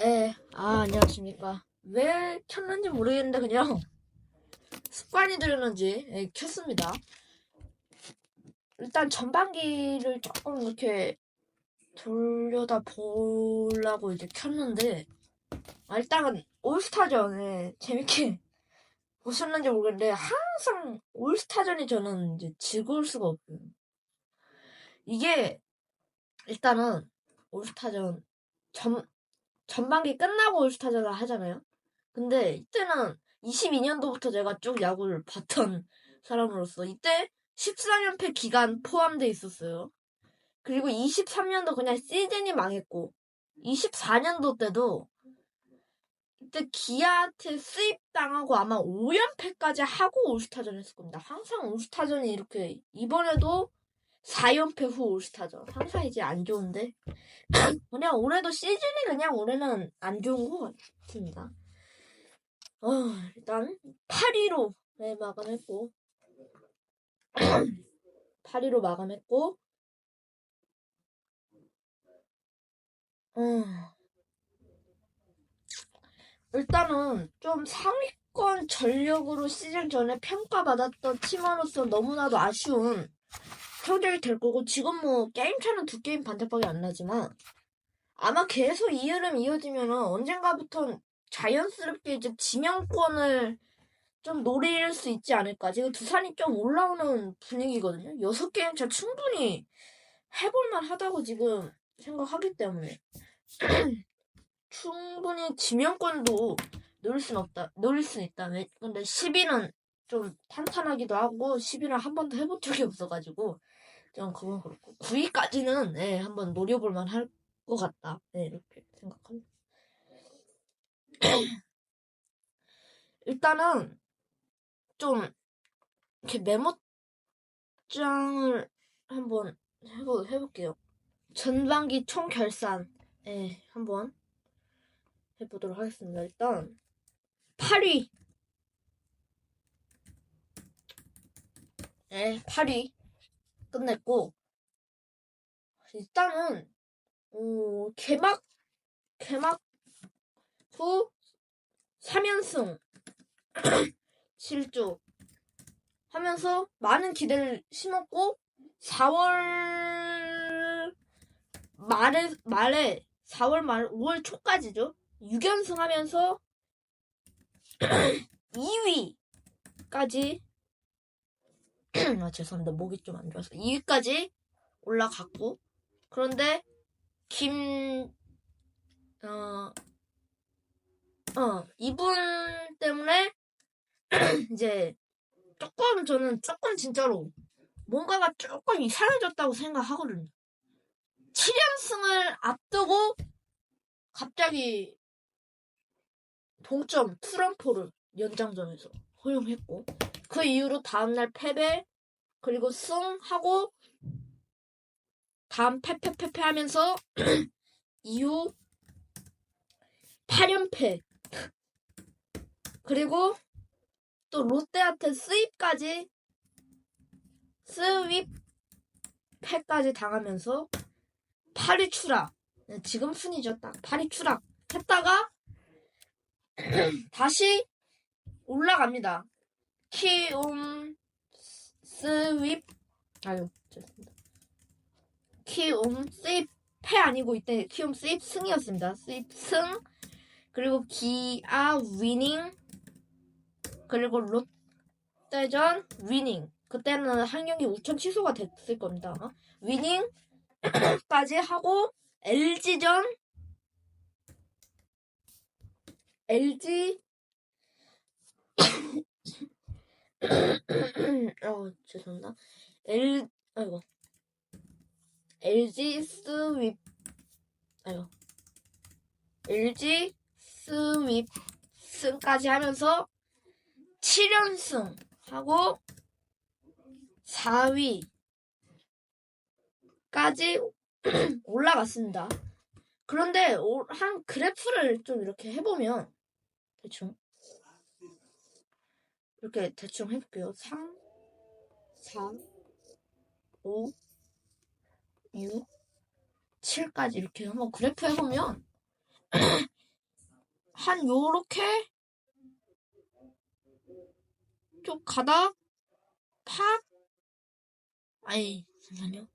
네, 아, 안녕하십니까. 왜 켰는지 모르겠는데, 그냥 습관이 들었는지 예, 켰습니다. 일단 전반기를 조금 이렇게 돌려다 보려고 이제 켰는데, 아, 일단은 올스타전에 재밌게 보셨는지 모르겠는데, 항상 올스타전이 저는 이제 즐거울 수가 없어요. 이게, 일단은 올스타전 전, 전반기 끝나고 올스타전을 하잖아요. 근데 이때는 22년도부터 제가 쭉 야구를 봤던 사람으로서 이때 14연패 기간 포함돼 있었어요. 그리고 23년도 그냥 시즌이 망했고 24년도 때도 이때 기아한테 수입당하고 아마 5연패까지 하고 올스타전 했을 겁니다. 항상 올스타전이 이렇게 이번에도 4연패 후 올스타전 항상 이제 안 좋은데 그냥 올해도 시즌이 그냥 올해는 안 좋은 것 같습니다. 어, 일단 8위로 네, 마감했고 8위로 마감했고 어, 일단은 좀 상위권 전력으로 시즌 전에 평가받았던 팀원으로서 너무나도 아쉬운 성적이 될 거고 지금 뭐 게임 차는 두 게임 반대밖에 안 나지만 아마 계속 이 흐름 이어지면은 언젠가부터 자연스럽게 이제 지명권을 좀 노릴 수 있지 않을까. 지금 두산이 좀 올라오는 분위기거든요. 여섯 게임 차 충분히 해볼만 하다고 지금 생각하기 때문에 충분히 지명권도 노릴 수는 없다. 노릴 수는 있다. 왜? 근데 10위는 좀 탄탄하기도 하고 10위는 한 번도 해본 적이 없어가지고 좀 그건 그렇고 9위까지는 네, 한번 노려볼 만 할 것 같다. 네, 이렇게 생각합니다. 일단은 좀 이렇게 메모장을 한번 해보, 해볼게요. 전반기 총 결산 예, 한번 해보도록 하겠습니다. 일단 8위 예, 8위 끝냈고 일단은 어, 개막 개막 후 3연승 7조 하면서 많은 기대를 심었고 4월 말에 말에 4월 말 5월 초까지죠. 6연승 하면서 2위까지 아 죄송합니다. 목이 좀 안 좋아서 2위까지 올라갔고 그런데 김 어, 어, 이분 때문에 이제 조금 저는 조금 진짜로 뭔가가 조금 이상해졌다고 생각하거든요. 7연승을 앞두고 갑자기 동점 트럼프를 연장전에서 허용했고 그 이후로 다음날 패배 그리고 승하고 다음 패패패패 하면서 이후 8연패. 그리고 또 롯데한테 스윕까지 스윕패까지 당하면서 8위 추락. 네, 지금 순위죠 딱. 8위 추락. 했다가 다시 올라갑니다. 키움 스윕. 아유 죄송합니다. 키움 스윕. 패 아니고 이때 키움 스윕 승이었습니다. 스윕 승. 그리고 기아 위닝. 그리고 롯데전 위닝. 그때는 한 경기 우천 취소가 됐을 겁니다. 위닝까지 하고 LG전. LG 어 죄송합니다. L 아이고. LG 스윕 아이고. LG 스윕 승까지 하면서 7연승 하고 4위까지 올라갔습니다. 그런데 한 그래프를 좀 이렇게 해보면 대충 이렇게 대충 해볼게요. 3, 4, 5, 6, 7까지 이렇게 한번 그래프 해보면 한 요렇게 쭉 가다 팍 아니 잠깐만요.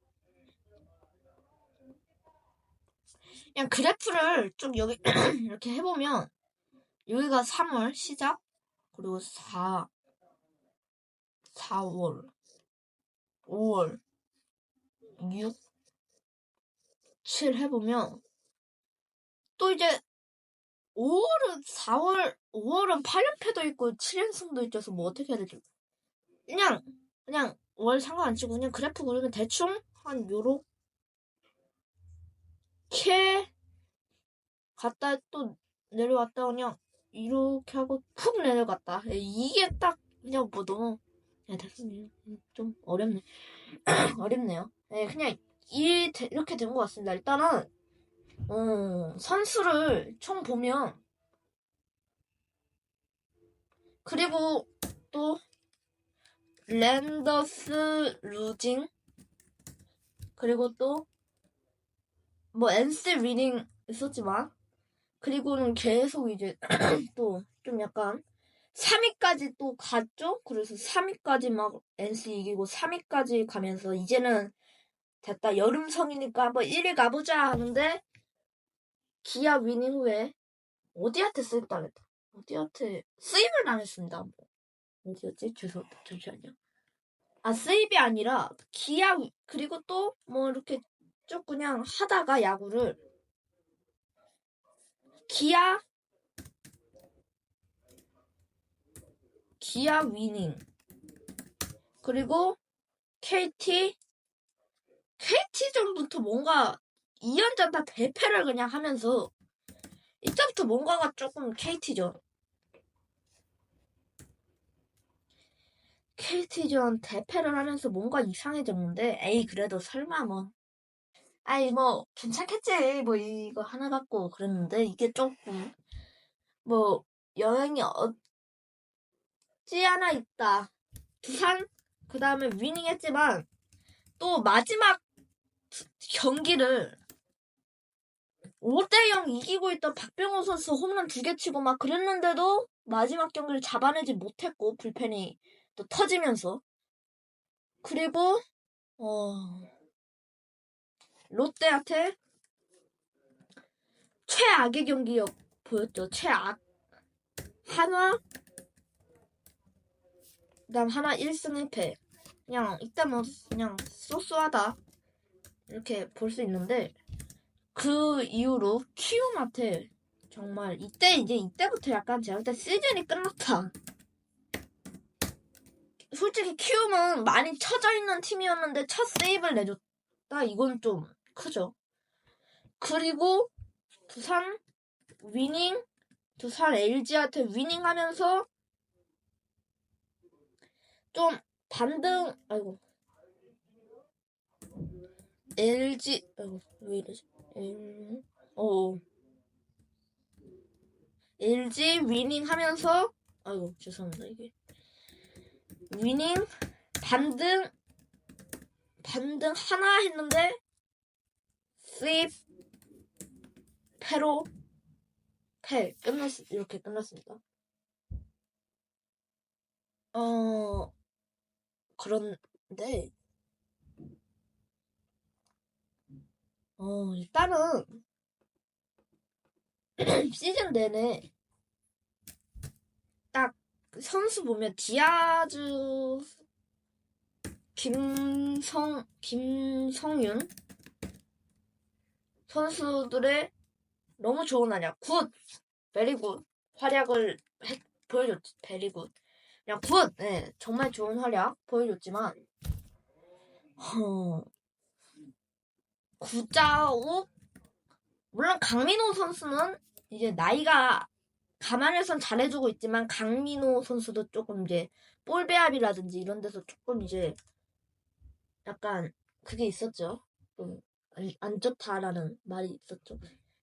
그냥 그래프를 쭉 여기 이렇게 해보면 여기가 3월 시작 그리고 4 4월 5월 6 7 해보면 또 이제 5월은 4월 5월은 8연패도 있고 7연승도 있어서 뭐 어떻게 해야 되지 그냥 그냥 월 상관 안 치고 그냥 그래프 그리면 대충 한 요렇게 갔다 또 내려왔다 그냥 이렇게 하고 푹 내려갔다. 예, 이게 딱 그냥 뭐 너무 야 됐습니다 좀 어렵네. 어렵네요. 네, 그냥 이 이렇게 된 것 같습니다. 일단은 어, 선수를 총 보면 그리고 또 랜더스 루징 그리고 또 뭐 엔스 위닝 있었지만 그리고는 계속 이제 또 좀 약간 3위까지 또 갔죠? 그래서 3위까지 막 NC 이기고 3위까지 가면서 이제는 됐다 여름성이니까 한번 1위 가보자 하는데 기아 위닝 후에 어디한테 수입 당했다 어디한테 수입을 당했습니다 뭐. 어디였지? 주소 잠시만요 아 수입이 아니라 기아 위- 그리고 또 뭐 이렇게 쭉 그냥 하다가 야구를 기아 기아 위닝. 그리고 KT KT전부터 뭔가 2연전 다 대패를 그냥 하면서 이때부터 뭔가가 조금 KT전 KT전 대패를 하면서 뭔가 이상해졌는데 에이 그래도 설마 뭐. 아이 뭐 괜찮겠지. 뭐 이거 하나 갖고 그랬는데 이게 조금 뭐 여행이 없지 않아 있다 두산 그 다음에 위닝했지만 또 마지막 경기를 5대0 이기고 있던 박병호 선수 홈런 두 개 치고 막 그랬는데도 마지막 경기를 잡아내지 못했고 불펜이 또 터지면서 그리고 어 롯데한테 최악의 경기력 보였죠. 최악. 한화 그다음 하나 1승 1패. 그냥 이때 뭐 그냥 쏘쏘하다 이렇게 볼 수 있는데 그 이후로 키움한테 정말 이때 이제 이때부터 약간 제가 그때 시즌이 끝났다. 솔직히 키움은 많이 쳐져 있는 팀이었는데 첫 세이브를 내줬다. 이건 좀 크죠. 그리고 두산 위닝, 두산 LG한테 위닝하면서 좀 반등, 아이고. LG, 아이고, 왜 이러지? 어. LG 위닝 하면서, 아이고, 죄송합니다, 이게. 위닝, 반등, 반등 하나 했는데, 스윕, 패로, 패. 끝났, 이렇게 끝났습니다. 어, 그런데, 어, 일단은, 시즌 내내, 딱, 선수 보면, 디아즈, 김성, 김성윤, 선수들의 너무 좋은 활약, 굿! 베리 굿. 활약을 했- 보여줬지, 베리 굿. 그냥 굿! 네, 정말 좋은 활약 보여줬지만, 어, 구자욱 물론 강민호 선수는 이제 나이가 감안해선 잘해주고 있지만 강민호 선수도 조금 이제 볼 배합이라든지 이런 데서 조금 이제 약간 그게 있었죠. 좀 안, 안 좋다라는 말이 있었죠.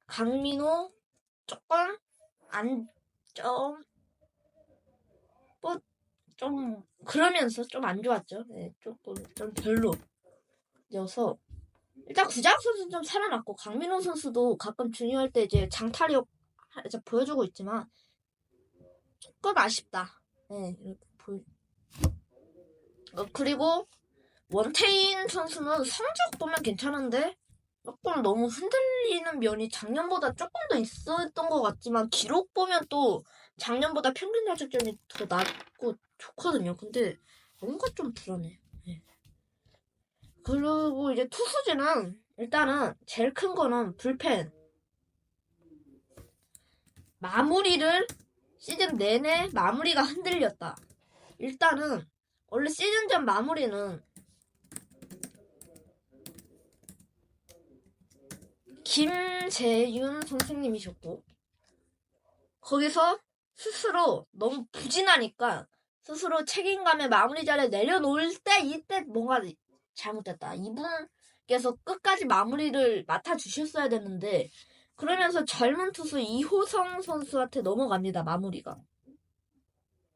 강민호 조금 안 좀 뭐 좀 그러면서 좀 안 좋았죠. 네, 조금 좀 별로여서 일단 구자욱 선수는 좀 살아났고 강민호 선수도 가끔 중요할 때 이제 장타력 이제 보여주고 있지만 조금 아쉽다. 네, 이렇게 보여. 어, 그리고 원태인 선수는 성적 보면 괜찮은데 조금 너무 흔들리는 면이 작년보다 조금 더 있었던 것 같지만 기록 보면 또 작년보다 평균 자책점이 더 낮고 좋거든요. 근데 뭔가 좀 불안해. 네. 그리고 이제 투수진은 일단은 제일 큰 거는 불펜. 마무리를 시즌 내내 마무리가 흔들렸다. 일단은 원래 시즌 전 마무리는 김재윤 선생님이셨고 거기서 스스로 너무 부진하니까 스스로 책임감에 마무리 자리에 내려놓을 때 이때 뭔가 잘못됐다. 이분께서 끝까지 마무리를 맡아주셨어야 되는데 그러면서 젊은 투수 이호성 선수한테 넘어갑니다. 마무리가.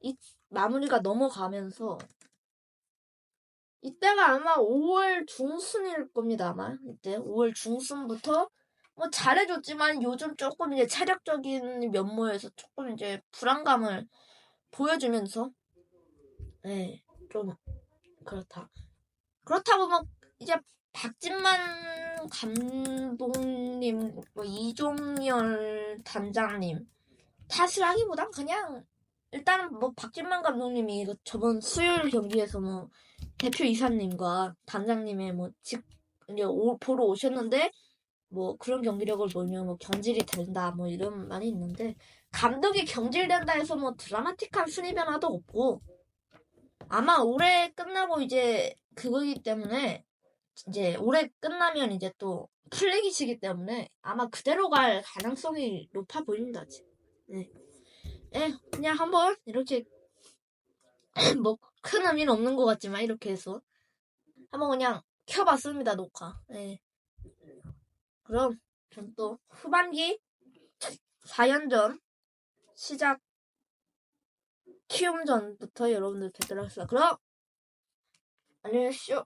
이 마무리가 넘어가면서 이때가 아마 5월 중순일 겁니다. 아마 이때 5월 중순부터 뭐 잘해줬지만 요즘 조금 이제 체력적인 면모에서 조금 이제 불안감을 보여주면서 네, 좀 그렇다. 그렇다고 막 이제 박진만 감독님, 뭐 이종열 단장님 탓을 하기보단 그냥 일단은 뭐 박진만 감독님이 그 저번 수요일 경기에서 뭐 대표 이사님과 단장님의 뭐직 이제 오- 보러 오셨는데 뭐 그런 경기력을 보면 뭐 경질이 된다 뭐 이런 말이 있는데 감독이 경질된다 해서 뭐 드라마틱한 순위 변화도 없고 아마 올해 끝나고 이제 그거기 때문에 이제 올해 끝나면 이제 또 플래기시기 때문에 아마 그대로 갈 가능성이 높아. 지금. 네. 네, 그냥 한번 이렇게 뭐 큰 의미는 없는 것 같지만 이렇게 해서 한번 그냥 켜봤습니다 녹화. 네. 그럼 전 또 후반기 4연전 시작 키움 전부터 여러분들 뵙도록 하겠습니다. 그럼 안녕히 계십시오.